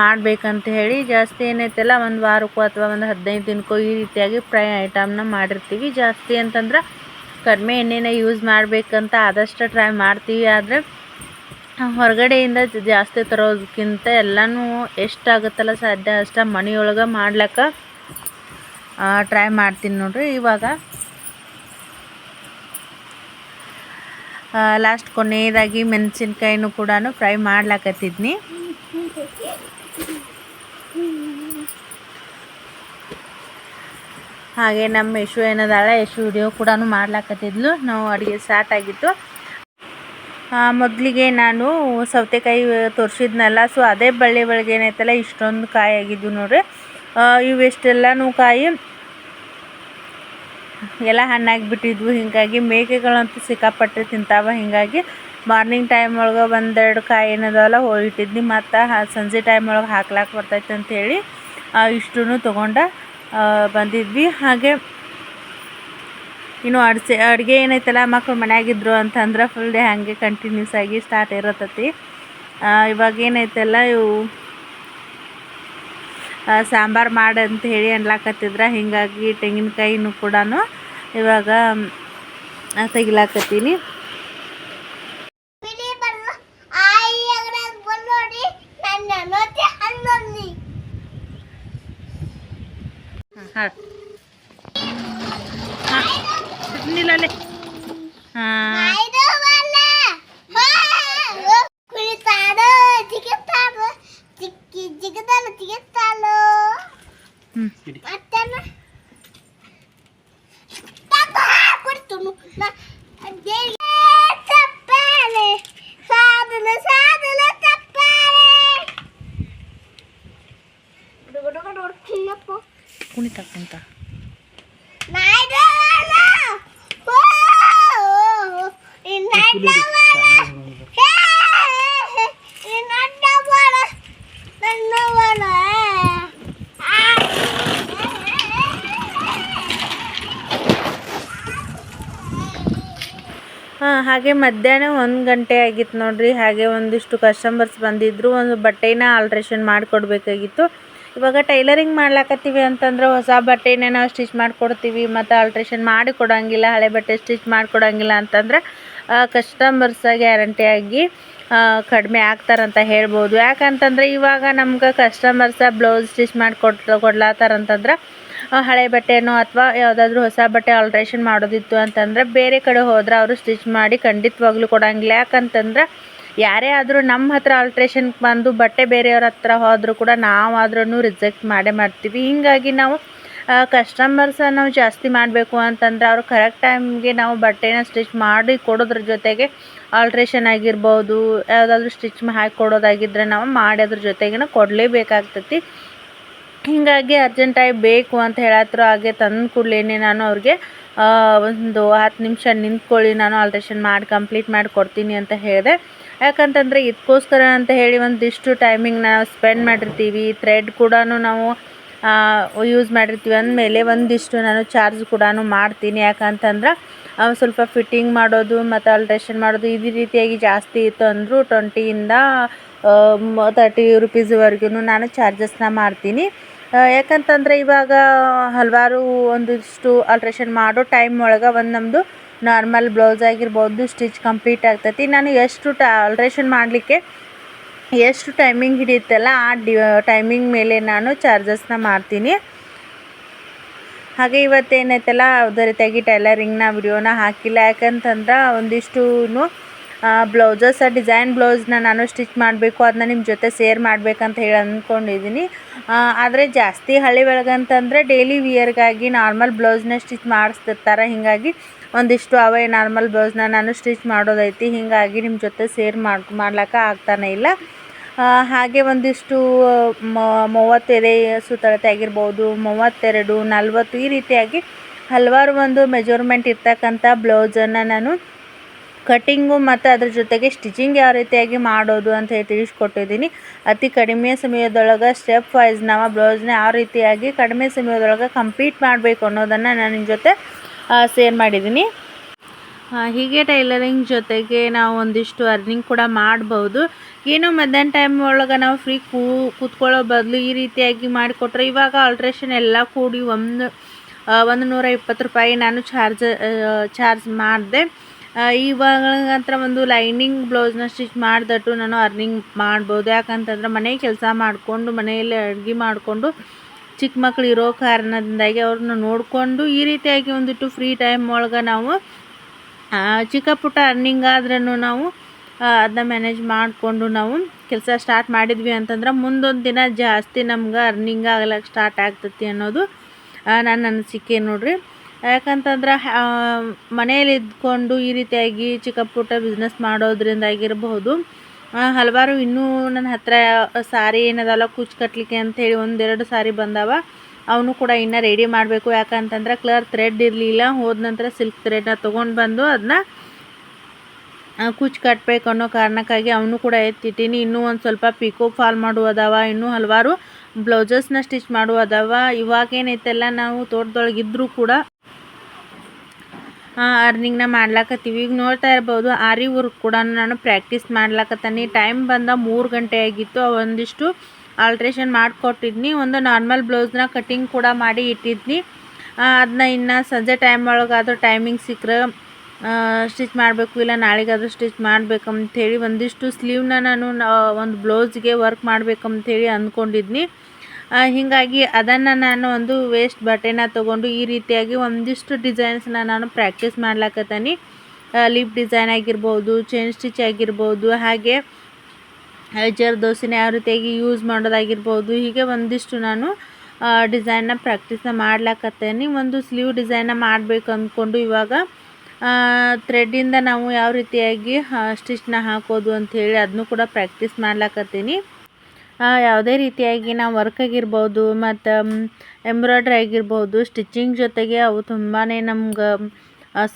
ಮಾಡಬೇಕಂತ ಹೇಳಿ ಜಾಸ್ತಿ ಏನೈತೆಲ್ಲ ಒಂದು ವಾರಕ್ಕೂ ಅಥವಾ ಒಂದು ಹದಿನೈದು ದಿನಕ್ಕೂ ಈ ರೀತಿಯಾಗಿ ಫ್ರೈ ಐಟಮ್ನ ಮಾಡಿರ್ತೀವಿ. ಜಾಸ್ತಿ ಅಂತಂದ್ರೆ ಕಡಿಮೆ ಎಣ್ಣೆನ ಯೂಸ್ ಮಾಡಬೇಕಂತ ಆದಷ್ಟು ಟ್ರೈ ಮಾಡ್ತೀವಿ. ಆದರೆ, ಹೊರಗಡೆಯಿಂದ ಜಾಸ್ತಿ ತರೋದಕ್ಕಿಂತ ಎಲ್ಲನೂ ಎಷ್ಟಾಗುತ್ತಲ್ಲ ಸಾಧ್ಯ ಅಷ್ಟು ಮನೆಯೊಳಗೆ ಮಾಡ್ಲಿಕ್ಕೆ ಟ್ರೈ ಮಾಡ್ತೀನಿ ನೋಡ್ರಿ ಇವಾಗ. ಲಾಸ್ಟ್ ಕೊನೆಯದಾಗಿ ಮೆಣಸಿನ್ಕಾಯಿನೂ ಕೂಡ ಫ್ರೈ ಮಾಡ್ಲಾಕತ್ತಿದ್ನಿ. ಹಾಗೆ ನಮ್ಮ ಯಶು ಏನದಾಳ, ಯಶು ವಿಡಿಯೋ ಕೂಡ ಮಾಡ್ಲಾಕತ್ತಿದ್ಲು. ನಾವು ಅಡುಗೆ ಸ್ಟಾರ್ಟ್ ಆಗಿತ್ತು. ಮೊದಲಿಗೆ ನಾನು ಸೌತೆಕಾಯಿ ತೋರಿಸಿದ್ನಲ್ಲ ಸೊ ಅದೇ ಬಳ್ಳಿ ಒಳಗೆ ಏನೈತಲ್ಲ ಇಷ್ಟೊಂದು ಕಾಯಿ ಆಗಿದ್ವು ನೋಡ್ರಿ. ಇವೆಷ್ಟೆಲ್ಲನೂ ಕಾಯಿ ಎಲ್ಲ ಹಣ್ಣಾಗಿ ಬಿಟ್ಟಿದ್ವು. ಹೀಗಾಗಿ ಮೇಕೆಗಳಂತೂ ಸಿಕ್ಕಾಪಟ್ಟೆ ತಿಂತಾವ. ಹೀಗಾಗಿ ಮಾರ್ನಿಂಗ್ ಟೈಮ್ ಒಳಗೆ ಒಂದೆರಡು ಕಾಯಿ ಏನದವಲ್ಲ ಹೋಗಿಟ್ಟಿದ್ದು ಮತ್ತು ಸಂಜೆ ಟೈಮ್ ಒಳಗೆ ಹಾಕ್ಲಾಕ ಬರ್ತೈತೆ ಅಂಥೇಳಿ ಇಷ್ಟು ತೊಗೊಂಡು ಬಂದಿದ್ವಿ. ಹಾಗೆ ಇನ್ನು ಅಡ್ಸೆ ಅಡುಗೆ ಏನೈತಲ್ಲ ಮಕ್ಕಳು ಮನ್ಯಾಗಿದ್ರು ಅಂತಂದ್ರೆ ಫುಲ್ ಡೇ ಹಾಗೆ ಕಂಟಿನ್ಯೂಸ್ ಆಗಿ ಸ್ಟಾರ್ಟ್ ಇರತ್ತತಿ ಇವಾಗ ಏನೈತಲ್ಲ ಇವು ಸಾಂಬಾರು ಮಾಡಿ ಅಂತ ಹೇಳಿ ಅನ್ಲಾಕತ್ತಿದ್ರ. ಹೀಗಾಗಿ ತೆಂಗಿನಕಾಯಿನೂ ಕೂಡ ಇವಾಗ ತೆಗಿಲಾಕತ್ತೀನಿ. ಹಾಂ ನಿಲ್ಲಲೆ ಹಾಂ ಹಾಂ, ಹಾಗೆ ಮಧ್ಯಾಹ್ನ ಒಂದು ಗಂಟೆ ಆಗಿತ್ತು ನೋಡ್ರಿ. ಹಾಗೆ ಒಂದಿಷ್ಟು ಕಸ್ಟಮರ್ಸ್ ಬಂದಿದ್ದರು ಒಂದು ಬಟ್ಟೆನ ಆಲ್ಟ್ರೇಷನ್ ಮಾಡಿಕೊಡ್ಬೇಕಾಗಿತ್ತು. ಇವಾಗ ಟೈಲರಿಂಗ್ ಮಾಡ್ಲಾಕತ್ತೀವಿ ಅಂತಂದ್ರೆ ಹೊಸ ಬಟ್ಟೆನೇ ನಾವು ಸ್ಟಿಚ್ ಮಾಡಿಕೊಡ್ತೀವಿ ಮತ್ತು ಆಲ್ಟ್ರೇಷನ್ ಮಾಡಿ ಕೊಡೋಂಗಿಲ್ಲ ಹಳೆ ಬಟ್ಟೆ ಸ್ಟಿಚ್ ಮಾಡಿಕೊಡೋಂಗಿಲ್ಲ ಅಂತಂದ್ರೆ ಕಸ್ಟಮರ್ಸ ಗ್ಯಾರಂಟಿಯಾಗಿ ಕಡಿಮೆ ಆಗ್ತಾರಂತ ಹೇಳ್ಬೋದು. ಯಾಕಂತಂದ್ರೆ ಇವಾಗ ನಮ್ಗೆ ಕಸ್ಟಮರ್ಸ ಬ್ಲೌಸ್ ಸ್ಟಿಚ್ ಮಾಡಿ ಕೊಟ್ಟು ಕೊಡ್ಲಾತಾರಂತಂದ್ರೆ ಹಳೆ ಬಟ್ಟೆನೋ ಅಥವಾ ಯಾವುದಾದ್ರೂ ಹೊಸ ಬಟ್ಟೆ ಆಲ್ಟ್ರೇಷನ್ ಮಾಡೋದಿತ್ತು ಅಂತಂದ್ರೆ, ಬೇರೆ ಕಡೆ ಹೋದ್ರೆ ಅವರು ಸ್ಟಿಚ್ ಮಾಡಿ ಖಂಡಿತವಾಗ್ಲೂ ಕೊಡೋಂಗಿಲ್ಲ. ಯಾಕಂತಂದ್ರೆ ಯಾರೇ ಆದರೂ ನಮ್ಮ ಹತ್ರ ಆಲ್ಟ್ರೇಷನ್ ಬಂದು ಬಟ್ಟೆ ಬೇರೆಯವ್ರ ಹತ್ರ ಹೋದರೂ ಕೂಡ ನಾವಾದ್ರೂ ರಿಜೆಕ್ಟ್ ಮಾಡೇ ಮಾಡ್ತೀವಿ. ಹೀಗಾಗಿ ನಾವು ಕಸ್ಟಮರ್ಸ ನಾವು ಜಾಸ್ತಿ ಮಾಡಬೇಕು ಅಂತಂದ್ರೆ ಅವರು ಕರೆಕ್ಟ್ ಟೈಮ್ಗೆ ನಾವು ಬಟ್ಟೆನ ಸ್ಟಿಚ್ ಮಾಡಿ ಕೊಡೋದ್ರ ಜೊತೆಗೆ ಆಲ್ಟ್ರೇಷನ್ ಆಗಿರ್ಬೋದು, ಯಾವುದಾದ್ರೂ ಸ್ಟಿಚ್ ಹಾಕಿ ಕೊಡೋದಾಗಿದ್ದರೆ ನಾವು ಮಾಡಿ ಅದ್ರ ಜೊತೆಗೆ ಕೊಡಲೇಬೇಕಾಗ್ತೈತಿ. ಹೀಗಾಗಿ ಅರ್ಜೆಂಟಾಗಿ ಬೇಕು ಅಂತ ಹೇಳತ್ರು ಹಾಗೆ ತಂದು ಕೂಡಲೇ ನಾನು ಅವ್ರಿಗೆ ಒಂದು ಹತ್ತು ನಿಮಿಷ ನಿಂತ್ಕೊಳ್ಳಿ, ನಾನು ಆಲ್ಟ್ರೇಷನ್ ಮಾಡಿ ಕಂಪ್ಲೀಟ್ ಮಾಡಿ ಕೊಡ್ತೀನಿ ಅಂತ ಹೇಳಿದೆ. ಯಾಕಂತಂದರೆ ಇದಕ್ಕೋಸ್ಕರ ಅಂತ ಹೇಳಿ ಒಂದಿಷ್ಟು ಟೈಮಿಂಗ್ ನಾವು ಸ್ಪೆಂಡ್ ಮಾಡಿರ್ತೀವಿ. ಥ್ರೆಡ್ ಕೂಡ ನಾವು ಯೂಸ್ ಮಾಡಿರ್ತೀವಿ. ಅಂದಮೇಲೆ ಒಂದಿಷ್ಟು ನಾನು ಚಾರ್ಜ್ ಕೂಡ ಮಾಡ್ತೀನಿ. ಯಾಕಂತಂದ್ರೆ ಸ್ವಲ್ಪ ಫಿಟ್ಟಿಂಗ್ ಮಾಡೋದು, ಮತ್ತು ಆಲ್ಟ್ರೇಷನ್ ಮಾಡೋದು ಇದೇ ರೀತಿಯಾಗಿ ಜಾಸ್ತಿ ಇತ್ತು ಅಂದರೂ ಟ್ವೆಂಟಿಯಿಂದ ತರ್ಟಿ ರುಪೀಸ್ವರೆಗೂ ನಾನು ಚಾರ್ಜಸ್ನ ಮಾಡ್ತೀನಿ. ಯಾಕಂತಂದರೆ ಇವಾಗ ಹಲವಾರು ಒಂದಿಷ್ಟು ಆಲ್ಟ್ರೇಷನ್ ಮಾಡೋ ಟೈಮ್ ಒಳಗೆ ಒಂದು ನಮ್ಮದು ನಾರ್ಮಲ್ ಬ್ಲೌಸ್ ಆಗಿರ್ಬೋದು, ಸ್ಟಿಚ್ ಕಂಪ್ಲೀಟ್ ಆಗ್ತೈತಿ. ನಾನು ಎಷ್ಟು ಟ, ಆಲ್ಟ್ರೇಷನ್ ಮಾಡಲಿಕ್ಕೆ ಎಷ್ಟು ಟೈಮಿಂಗ್ ಹಿಡಿಯುತ್ತಲ್ಲ, ಆ ಡಿ, ಟೈಮಿಂಗ್ ಮೇಲೆ ನಾನು ಚಾರ್ಜಸ್ನ ಮಾಡ್ತೀನಿ. ಹಾಗೆ ಇವತ್ತೇನೈತಲ್ಲ ಯಾವುದೇ ರೀತಿಯಾಗಿ ಟೈಲರಿಂಗ್ನ ವಿಡಿಯೋನ ಹಾಕಿಲ್ಲ. ಯಾಕಂತಂದ್ರೆ ಒಂದಿಷ್ಟು ಬ್ಲೌಸಸ್, ಡಿಸೈನ್ ಬ್ಲೌಸ್ನ ನಾನು ಸ್ಟಿಚ್ ಮಾಡಬೇಕು ಅದನ್ನ ನಿಮ್ಮ ಜೊತೆ ಸೇರ್ ಮಾಡಬೇಕಂತ ಹೇಳಿ ಅಂದ್ಕೊಂಡಿದ್ದೀನಿ. ಆದರೆ ಜಾಸ್ತಿ ಹಳ್ಳಿ ಒಳಗಂತಂದರೆ ಡೈಲಿ ವಿಯರ್ಗಾಗಿ ನಾರ್ಮಲ್ ಬ್ಲೌಸ್ನ ಸ್ಟಿಚ್ ಮಾಡಿಸ್ತಿರ್ತಾರೆ. ಹೀಗಾಗಿ ಒಂದಿಷ್ಟು ಅವೇ ನಾರ್ಮಲ್ ಬ್ಲೌಸ್ನ ನಾನು ಸ್ಟಿಚ್ ಮಾಡೋದೈತಿ, ಹೀಗಾಗಿ ನಿಮ್ಮ ಜೊತೆ ಸೇರ್ ಮಾಡಿ ಮಾಡ್ಲಿಕ್ಕೆ ಆಗ್ತಾನೆ ಇಲ್ಲ. ಹಾಗೆ ಒಂದಿಷ್ಟು ಮೂವತ್ತೆರೆ ಸುತ್ತಳತೆ ಆಗಿರ್ಬೋದು, ಮೂವತ್ತೆರಡು, ನಲ್ವತ್ತು ಈ ರೀತಿಯಾಗಿ ಹಲವಾರು ಒಂದು ಮೆಜರ್ಮೆಂಟ್ ಇರ್ತಕ್ಕಂಥ ಬ್ಲೌಸನ್ನು ನಾನು ಕಟ್ಟಿಂಗು ಮತ್ತು ಅದ್ರ ಜೊತೆಗೆ ಸ್ಟಿಚಿಂಗ್ ಯಾವ ರೀತಿಯಾಗಿ ಮಾಡೋದು ಅಂತ ಹೇಳಿ ತಿಳಿಸ್ಕೊಟ್ಟಿದ್ದೀನಿ. ಅತಿ ಕಡಿಮೆ ಸಮಯದೊಳಗೆ ಸ್ಟೆಪ್ ವೈಸ್ ನಾವು ಬ್ಲೌಸ್ನ ಯಾವ ರೀತಿಯಾಗಿ ಕಡಿಮೆ ಸಮಯದೊಳಗೆ ಕಂಪ್ಲೀಟ್ ಮಾಡಬೇಕು ಅನ್ನೋದನ್ನು ನಾನು ನಿಮ್ಮ ಜೊತೆ ಶೇರ್ ಮಾಡಿದ್ದೀನಿ ಹೀಗೆ ಟೈಲರಿಂಗ್ ಜೊತೆಗೆ ನಾವು ಒಂದಿಷ್ಟು ಅರ್ನಿಂಗ್ ಕೂಡ ಮಾಡ್ಬೋದು. ಏನು ಮಧ್ಯಾಹ್ನ ಟೈಮ್ ಒಳಗೆ ನಾವು ಫ್ರೀ ಕೂ, ಕೂತ್ಕೊಳ್ಳೋ ಬದಲು ಈ ರೀತಿಯಾಗಿ ಮಾಡಿಕೊಟ್ರೆ ಇವಾಗ ಆಲ್ಟ್ರೇಷನ್ ಎಲ್ಲ ಕೂಡಿ ಒಂದು ಒಂದು ನೂರ ಇಪ್ಪತ್ತು ರೂಪಾಯಿ ನಾನು ಚಾರ್ಜ್ ಚಾರ್ಜ್ ಮಾಡಿದೆ. ಇವಾಗ ಒಂದು ಲೈನಿಂಗ್ ಬ್ಲೌಸ್ನ ಸ್ಟಿಚ್ ಮಾಡಿದಟ್ಟು ನಾನು ಅರ್ನಿಂಗ್ ಮಾಡ್ಬೋದು. ಯಾಕಂತಂದ್ರೆ ಮನೆ ಕೆಲಸ ಮಾಡಿಕೊಂಡು, ಮನೆಯಲ್ಲಿ ಅಡುಗೆ ಮಾಡಿಕೊಂಡು ಚಿಕ್ಕ ಮಕ್ಳು ಇರೋ ಕಾರಣದಿಂದಾಗಿ ಅವ್ರನ್ನ ನೋಡಿಕೊಂಡು ಈ ರೀತಿಯಾಗಿ ಒಂದಿಟ್ಟು ಫ್ರೀ ಟೈಮ್ ಒಳಗೆ ನಾವು ಚಿಕ್ಕ ಪುಟ್ಟ ಅರ್ನಿಂಗ್ ಆದ್ರೂ ನಾವು ಅದನ್ನ ಮ್ಯಾನೇಜ್ ಮಾಡಿಕೊಂಡು ನಾವು ಕೆಲಸ ಸ್ಟಾರ್ಟ್ ಮಾಡಿದ್ವಿ ಅಂತಂದ್ರೆ ಮುಂದೊಂದು ದಿನ ಜಾಸ್ತಿ ನಮ್ಗೆ ಅರ್ನಿಂಗ್ ಆಗ್ಲಕ್ಕೆ ಸ್ಟಾರ್ಟ್ ಆಗ್ತೈತಿ ಅನ್ನೋದು ನನ್ನ ಅನಿಸಿಕೆ ನೋಡ್ರಿ. ಯಾಕಂತಂದ್ರೆ ಮನೇಲಿ ಇದ್ಕೊಂಡು ಈ ರೀತಿಯಾಗಿ ಚಿಕ್ಕ ಪುಟ್ಟ ಬಿಸ್ನೆಸ್ ಮಾಡೋದ್ರಿಂದ ಆಗಿರಬಹುದು ಹಲವಾರು ಇನ್ನೂ ನನ್ನ ಹತ್ರ ಸಾರಿ ಏನದಲ್ಲ ಕುಚ್ಚು ಕಟ್ಟಲಿಕ್ಕೆ ಅಂಥೇಳಿ ಒಂದೆರಡು ಸಾರಿ ಬಂದಾವ. ಅವನು ಕೂಡ ಇನ್ನೂ ರೆಡಿ ಮಾಡಬೇಕು. ಯಾಕಂತಂದ್ರೆ ಕ್ಲರ್ ಥ್ರೆಡ್ ಇರಲಿಲ್ಲ. ಹೋದ ನಂತರ ಸಿಲ್ಕ್ ಥ್ರೆಡ್ನ ತೊಗೊಂಡು ಬಂದು ಅದನ್ನ ಕುಚ್ಚು ಕಟ್ಟಬೇಕು ಅನ್ನೋ ಕಾರಣಕ್ಕಾಗಿ ಅವನು ಕೂಡ ಎತ್ತಿಟ್ಟೀನಿ. ಇನ್ನೂ ಒಂದು ಸ್ವಲ್ಪ ಪಿಕೋ ಫಾಲ್ ಮಾಡುವುದವ. ಇನ್ನೂ ಹಲವಾರು ಬ್ಲೌಸಸ್ನ ಸ್ಟಿಚ್ ಮಾಡುವುದವ. ಇವಾಗೇನೈತೆಲ್ಲ ನಾವು ತೋಟದೊಳಗಿದ್ರೂ ಕೂಡ ಅರ್ನಿಂಗ್ನ ಮಾಡ್ಲಾಕತ್ತೀವಿ. ಈಗ ನೋಡ್ತಾ ಇರ್ಬೋದು, ಆರಿ ವರ್ಕ್ ಕೂಡ ನಾನು ಪ್ರಾಕ್ಟೀಸ್ ಮಾಡ್ಲಾಕತ್ತೀನಿ. ಟೈಮ್ ಬಂದ ಮೂರು ಗಂಟೆ ಆಗಿತ್ತು. ಒಂದಿಷ್ಟು ಆಲ್ಟ್ರೇಷನ್ ಮಾಡಿಕೊಟ್ಟಿದ್ನಿ. ಒಂದು ನಾರ್ಮಲ್ ಬ್ಲೌಸ್ನ ಕಟಿಂಗ್ ಕೂಡ ಮಾಡಿ ಇಟ್ಟಿದ್ನಿ. ಅದನ್ನ ಇನ್ನು ಸಂಜೆ ಟೈಮ್ ಒಳಗಾದ್ರೂ ಟೈಮಿಂಗ್ ಸಿಕ್ಕರೆ ಸ್ಟಿಚ್ ಮಾಡಬೇಕು, ಇಲ್ಲ ನಾಳೆಗಾದ್ರೂ ಸ್ಟಿಚ್ ಮಾಡ್ಬೇಕಂಥೇಳಿ ಒಂದಿಷ್ಟು ಸ್ಲೀವ್ನ ನಾನು ಒಂದು ಬ್ಲೌಸ್ಗೆ ವರ್ಕ್ ಮಾಡ್ಬೇಕಂಥೇಳಿ ಅಂದ್ಕೊಂಡಿದ್ನಿ. ಹೀಗಾಗಿ ಅದನ್ನು ನಾನು ಒಂದು ವೇಸ್ಟ್ ಬಟ್ಟೆನ ತೊಗೊಂಡು ಈ ರೀತಿಯಾಗಿ ಒಂದಿಷ್ಟು ಡಿಸೈನ್ಸ್ನ ನಾನು ಪ್ರಾಕ್ಟೀಸ್ ಮಾಡ್ಲಾಕತ್ತೀನಿ. ಲಿಪ್ ಡಿಸೈನ್ ಆಗಿರ್ಬೋದು ಚೈನ್ ಸ್ಟಿಚ್ ಆಗಿರ್ಬೋದು, ಹಾಗೆ ಜರ್ ದೋಸೆನ ಯಾವ ರೀತಿಯಾಗಿ ಯೂಸ್ ಮಾಡೋದಾಗಿರ್ಬೋದು, ಹೀಗೆ ಒಂದಿಷ್ಟು ನಾನು ಡಿಸೈನ್ನ ಪ್ರಾಕ್ಟೀಸ್ನ ಮಾಡ್ಲಾಕತ್ತೇನೆ. ಒಂದು ಸ್ಲೀವ್ ಡಿಸೈನ್ನ ಮಾಡಬೇಕು ಅಂದ್ಕೊಂಡು ಇವಾಗ ಥ್ರೆಡ್ಡಿಂದ ನಾವು ಯಾವ ರೀತಿಯಾಗಿ ಸ್ಟಿಚ್ನ ಹಾಕೋದು ಅಂಥೇಳಿ ಅದನ್ನು ಕೂಡ ಪ್ರಾಕ್ಟೀಸ್ ಮಾಡ್ಲಾಕತ್ತೀನಿ. ಯಾವುದೇ ರೀತಿಯಾಗಿ ನಾವು ವರ್ಕ್ ಆಗಿರ್ಬೋದು ಮತ್ತು ಎಂಬ್ರಾಯ್ಡ್ರಿ ಆಗಿರ್ಬೋದು ಸ್ಟಿಚಿಂಗ್ ಜೊತೆಗೆ ಅವು ತುಂಬಾ ನಮ್ಗೆ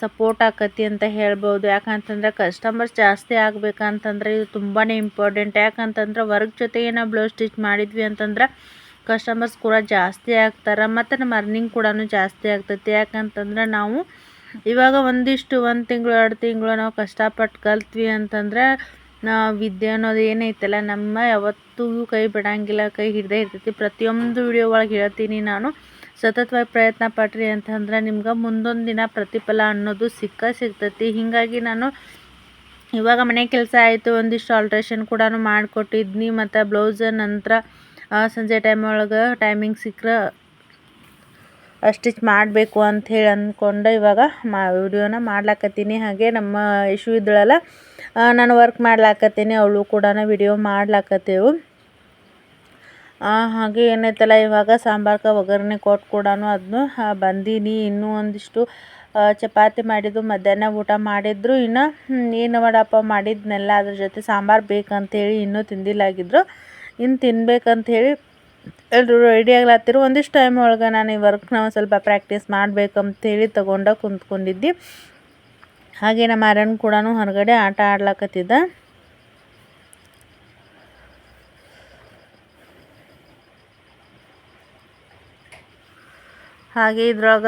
ಸಪೋರ್ಟ್ ಆಕತಿ ಅಂತ ಹೇಳ್ಬೋದು. ಯಾಕಂತಂದ್ರೆ ಕಸ್ಟಮರ್ಸ್ ಜಾಸ್ತಿ ಆಗ್ಬೇಕಂತಂದ್ರೆ ಇದು ತುಂಬಾ ಇಂಪಾರ್ಟೆಂಟ್ ಯಾಕಂತಂದ್ರೆ ವರ್ಕ್ ಜೊತೆಗೆ ನಾವು ಬ್ಲೌಸ್ ಸ್ಟಿಚ್ ಮಾಡಿದ್ವಿ ಅಂತಂದ್ರೆ ಕಸ್ಟಮರ್ಸ್ ಕೂಡ ಜಾಸ್ತಿ ಆಗ್ತಾರೆ ಮತ್ತು ನಮ್ಮ ಅರ್ನಿಂಗ್ ಕೂಡ ಜಾಸ್ತಿ ಆಗ್ತೈತಿ. ಯಾಕಂತಂದ್ರೆ ನಾವು ಇವಾಗ ಒಂದಿಷ್ಟು ಒಂದು ತಿಂಗಳು, ಎರಡು ತಿಂಗಳು ನಾವು ಕಷ್ಟಪಟ್ಟು ಕಲ್ತ್ವಿ ಅಂತಂದ್ರೆ ನಾ ವಿದ್ಯೆ ಅನ್ನೋದು ಏನೈತಲ್ಲ, ನಮ್ಮ ಯಾವತ್ತೂ ಕೈ ಬಿಡಂಗಿಲ್ಲ, ಕೈ ಹಿಡ್ದೇ ಇರ್ತೈತಿ. ಪ್ರತಿಯೊಂದು ವಿಡಿಯೋ ಒಳಗೆ ಹೇಳ್ತೀನಿ ನಾನು. ಸತತವಾಗಿ ಪ್ರಯತ್ನ ಪಟ್ರಿ ಅಂತಂದ್ರೆ ನಿಮ್ಗೆ ಮುಂದೊಂದು ದಿನ ಪ್ರತಿಫಲ ಅನ್ನೋದು ಸಿಕ್ಕ ಸಿಗ್ತೈತಿ. ಹೀಗಾಗಿ ನಾನು ಇವಾಗ ಮನೆ ಕೆಲಸ ಆಯಿತು, ಒಂದಿಷ್ಟು ಆಲ್ಟ್ರೇಷನ್ ಕೂಡ ಮಾಡಿಕೊಟ್ಟಿದ್ನಿ. ಮತ್ತು ಬ್ಲೌಸ್ ನಂತರ ಸಂಜೆ ಟೈಮ್ ಒಳಗೆ ಟೈಮಿಂಗ್ ಸಿಕ್ಕರೆ ಸ್ಟಿಚ್ ಮಾಡಬೇಕು ಅಂಥೇಳಿ ಅಂದ್ಕೊಂಡು ಇವಾಗ ಮಾ ವಿಡಿಯೋನ ಮಾಡ್ಲಾಕತ್ತೀನಿ. ಹಾಗೆ ನಮ್ಮ ಇಶು ಇದ್ದಳಲ್ಲ ನಾನು ವರ್ಕ್ ಮಾಡ್ಲಾಕತ್ತೀನಿ, ಅವಳು ಕೂಡ ವಿಡಿಯೋ ಮಾಡ್ಲಾಕತ್ತೇವು. ಹಾಗೆ ಏನೈತಲ್ಲ, ಇವಾಗ ಸಾಂಬಾರ್ಗೆ ಒಗ್ಗರಣೆ ಕೊಟ್ಟು ಕೂಡ ಅದನ್ನು ಬಂದೀನಿ. ಇನ್ನೂ ಒಂದಿಷ್ಟು ಚಪಾತಿ ಮಾಡಿದ್ದು, ಮಧ್ಯಾಹ್ನ ಊಟ ಮಾಡಿದ್ರು. ಇನ್ನು ಏನು ಮಾಡಪ್ಪ ಮಾಡಿದ್ನೆಲ್ಲ ಅದ್ರ ಜೊತೆ ಸಾಂಬಾರು ಬೇಕಂತೇಳಿ ಇನ್ನೂ ತಿಂದಿಲ್ಲಾಗಿದ್ರು. ಇನ್ನು ತಿನ್ಬೇಕಂಥೇಳಿ ಎಲ್ಲರೂ ರೆಡಿ ಆಗ್ಲತ್ತಿರು ಒಂದಿಷ್ಟು ಟೈಮ್ ಒಳಗೆ ನಾನು ಈ ವರ್ಕ್ನ ಒಂದು ಸ್ವಲ್ಪ ಪ್ರಾಕ್ಟೀಸ್ ಮಾಡ್ಬೇಕಂತೇಳಿ ತಗೊಂಡ ಕುಂತ್ಕೊಂಡಿದ್ದೆ. ಹಾಗೆ ನಮ್ಮ ಅರಣ್ಯ ಕೂಡ ಹೊರಗಡೆ ಆಟ ಆಡ್ಲಕತ್ತಿದ್ದ. ಹಾಗೆ ಇದ್ರಾಗ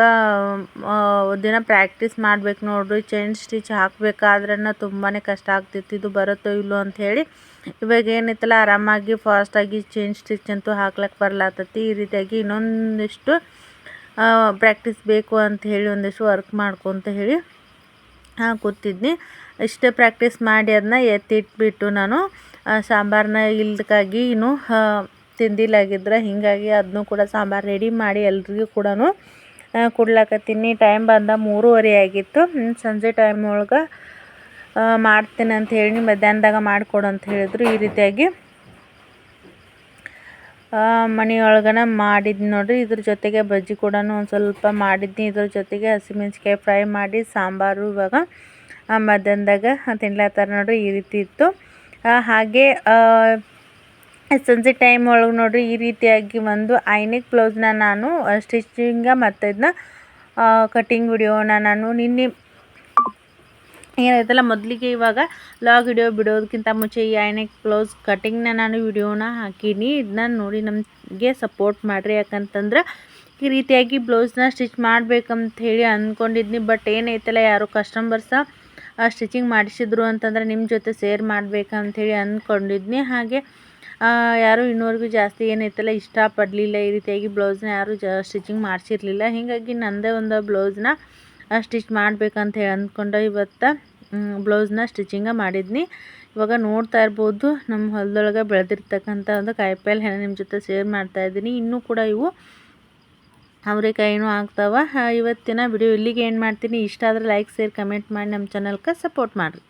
ದಿನ ಪ್ರಾಕ್ಟೀಸ್ ಮಾಡ್ಬೇಕು ನೋಡ್ರಿ ಚೈನ್ ಸ್ಟಿಚ್ ಹಾಕ್ಬೇಕಾದ್ರೆ ತುಂಬಾ ಕಷ್ಟ ಆಗ್ತಿತ್ತು, ಇದು ಬರುತ್ತೋ ಇಲ್ಲೋ ಅಂಥೇಳಿ ಇವಾಗ ಏನೈತಲ್ಲ ಆರಾಮಾಗಿ ಫಾಸ್ಟಾಗಿ ಚೈನ್ ಸ್ಟಿಚ್ ಅಂತೂ ಹಾಕ್ಲಕ್ಕೆ ಬರ್ಲಾತತಿ. ಈ ರೀತಿಯಾಗಿ ಇನ್ನೊಂದಿಷ್ಟು ಪ್ರಾಕ್ಟೀಸ್ ಬೇಕು ಅಂತ ಹೇಳಿ, ಒಂದಿಷ್ಟು ವರ್ಕ್ ಮಾಡ್ಕೊಂತ ಹೇಳಿ ಕೂತಿದ್ನಿ. ಇಷ್ಟೇ ಪ್ರಾಕ್ಟೀಸ್ ಮಾಡಿ ಅದನ್ನ ಎತ್ತಿಟ್ಬಿಟ್ಟು ನಾನು ಸಾಂಬಾರನ್ನ ಇಲ್ದಕ್ಕಾಗಿ ಇನ್ನು ತಿಂದಿಲ್ಲಾಗಿದ್ರೆ ಹೀಗಾಗಿ ಅದನ್ನು ಕೂಡ ಸಾಂಬಾರು ರೆಡಿ ಮಾಡಿ ಎಲ್ರಿಗೂ ಕೂಡ ಕೊಡ್ಲಾಕತ್ತೀನಿ. ಟೈಮ್ ಬಂದ ಮೂರುವರೆ ಆಗಿತ್ತು. ಸಂಜೆ ಟೈಮ್ ಒಳಗೆ ಮಾಡ್ತೀನಿ ಅಂತ ಹೇಳಿ ಮಧ್ಯಾಹ್ನದಾಗ ಮಾಡಿಕೊಡು ಅಂತ ಹೇಳಿದ್ರು ಈ ರೀತಿಯಾಗಿ. ಮನೆಯೊಳಗನ ಮಾಡಿದ್ದು ನೋಡ್ರಿ. ಇದ್ರ ಜೊತೆಗೆ ಬಜ್ಜಿ ಕೂಡ ಒಂದು ಸ್ವಲ್ಪ ಮಾಡಿದ್ನಿ. ಇದ್ರ ಜೊತೆಗೆ ಹಸಿಮೆಣ್ಸಿಕಾಯಿ ಫ್ರೈ ಮಾಡಿ ಸಾಂಬಾರು ಇವಾಗ ಮಧ್ಯಾಹ್ನದಾಗ ತಿನ್ಲತ್ತಾರ ನೋಡ್ರಿ. ಈ ರೀತಿ ಇತ್ತು. ಹಾಗೆ ಸಂಜೆ ಟೈಮ್ ಒಳಗೆ ನೋಡಿರಿ ಈ ರೀತಿಯಾಗಿ ಒಂದು ಐನಿಕ್ ಬ್ಲೌಸ್ನ ನಾನು ಸ್ಟಿಚಿಂಗ ಮತ್ತು ಇದನ್ನ ಕಟಿಂಗ್ ವಿಡಿಯೋನ ನಾನು ನಿನ್ನೆ ಏನೈತಲ್ಲ ಮೊದಲಿಗೆ ಇವಾಗ ಲಾಗ್ ವಿಡಿಯೋ ಬಿಡೋದಕ್ಕಿಂತ ಮುಂಚೆ ಈ ಐನೆಕ್ ಬ್ಲೌಸ್ ಕಟ್ಟಿಂಗ್ನ ನಾನು ವಿಡಿಯೋನ ಹಾಕೀನಿ. ಇದನ್ನ ನೋಡಿ ನಮಗೆ ಸಪೋರ್ಟ್ ಮಾಡಿರಿ. ಯಾಕಂತಂದ್ರೆ ಈ ರೀತಿಯಾಗಿ ಬ್ಲೌಸ್ನ ಸ್ಟಿಚ್ ಮಾಡ್ಬೇಕಂತ ಹೇಳಿ ಅಂದ್ಕೊಂಡಿದ್ನಿ ಬಟ್ ಏನೈತಲ್ಲ, ಯಾರು ಕಸ್ಟಮರ್ಸ ಸ್ಟಿಚಿಂಗ್ ಮಾಡಿಸಿದ್ರು ಅಂತಂದ್ರೆ ನಿಮ್ಮ ಜೊತೆ ಸೇರ್ ಮಾಡ್ಬೇಕಂತ ಹೇಳಿ ಅಂದ್ಕೊಂಡಿದ್ನಿ ಹಾಗೆ ಯಾರು ಇನ್ನೂವರೆಗೂ ಜಾಸ್ತಿ ಏನೈತಲ್ಲ, ಇಷ್ಟಪಡಲಿಲ್ಲ ಈ ರೀತಿಯಾಗಿ ಬ್ಲೌಸ್ನ ಯಾರು ಜ ಸ್ಟಿಚಿಂಗ್ ಮಾಡಿಸಿರ್ಲಿಲ್ಲ. ಹೀಗಾಗಿ ನನ್ನದೇ ಒಂದು ಬ್ಲೌಸ್ನ ಸ್ಟಿಚ್ ಮಾಡಬೇಕಂತ ಹೇಳಿ ಅಂದ್ಕೊಂಡು ಇವತ್ತು ಬ್ಲೌಸ್ನ ಸ್ಟಿಚಿಂಗ ಮಾಡಿದ್ನಿ. ಇವಾಗ ನೋಡ್ತಾ ಇರ್ಬೋದು ನಮ್ಮ ಹೊಲದೊಳಗೆ ಬೆಳೆದಿರ್ತಕ್ಕಂಥ ಒಂದು ಕಾಯಿಪಲ್ಲೆ ಹೆಣ್ಣು ನಿಮ್ಮ ಜೊತೆ ಶೇರ್ ಮಾಡ್ತಾ ಇದ್ದೀನಿ. ಇನ್ನೂ ಕೂಡ ಇವು ಅವರೆಕಾಯಿನೂ ಆಗ್ತಾವ. ಇವತ್ತಿನ ವಿಡಿಯೋ ಇಲ್ಲಿಗೆ ಏನು ಮಾಡ್ತೀನಿ. ಇಷ್ಟ ಆದರೆ ಲೈಕ್ ಶೇರ್ ಕಮೆಂಟ್ ಮಾಡಿ ನಮ್ಮ ಚಾನಲ್ಗೆ ಸಪೋರ್ಟ್ ಮಾಡಿರಿ.